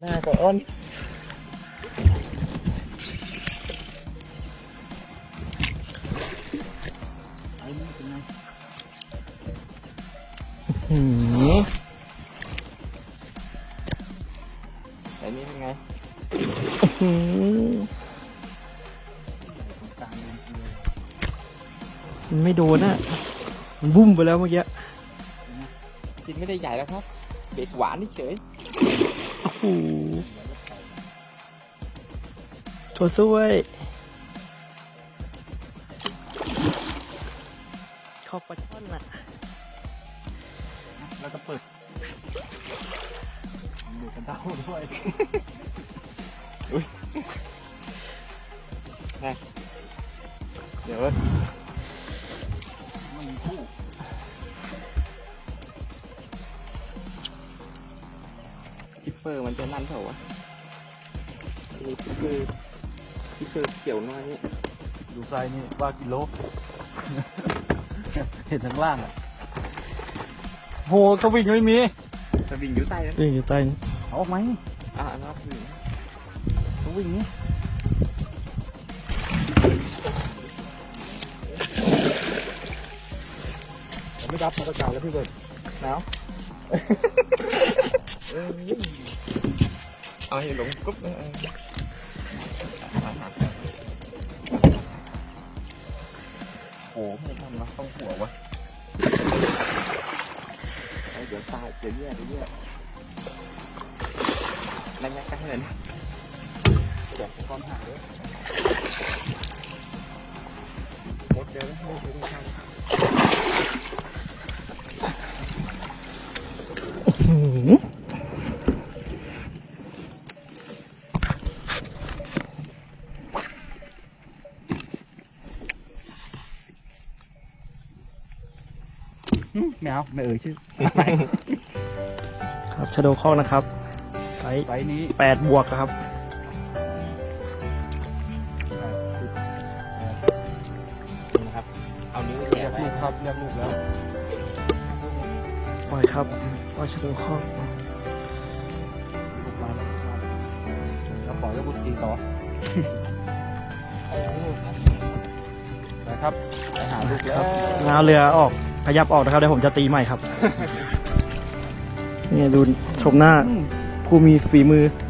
หน้าก่อนหืมแต่นี่เป็นไงหืมมันไม่โดนอะ มันบุ้มไปแล้วเมื่อกี้กินไม่ได้ใหญ่แล้วครับ เบ็ดหวานนี่เฉย โอ้โหถั่วซุ้ยขอบปลาช่อนอะ แล้วก็เปิดหมูกระเด้าด้วยอุ้ยนะเดี๋ยวมันมีคู่ อร์มันจะนั่นเปล่าวะนี่คือคิปเปอร์เขียวน้อยเนี่ยดูไซส์นี่ว่ากิโล เห็นทั้งล่างอะโหสวิงไม่มีสวิงอยู่ใต้นั้นนี่อยู่ใต้นี้เอาออกไหมอ่านับหนึ่งสวิงนี่ผมไม่รับมาประกาศแล้วพี่เบิร์ดหนาวเออ เอาให้หลงกุ๊บนะโอ้ไม่ทำนะต้องหัววะเดี๋ยวตายเดี๋ยวเนี่ยเดี๋ยวเนี่ยระยะใกล้เลยนะเดี๋ยวก้อนหางด้วย ไม่เอาไม่เอ่ยชื่อ ครับชาโดคอกนะครับไซส์ไซส์นี้แปดบวกอะครับนะครับ เอานิ้วเรีแหยย่กไว้ลูกครับเรียกลูกแล้วปล่อยครับปล่อยชาโดคอกลูกมาแล้วครับแล้วปล่อยแล้วกูตีต่อไปครับไปหาลูกแล้วงาวเรือออก ขยับออกนะครับเดี๋ยวผมจะตีใหม่ครับนี่ดูชมหน้าผู้มีฝีมือเ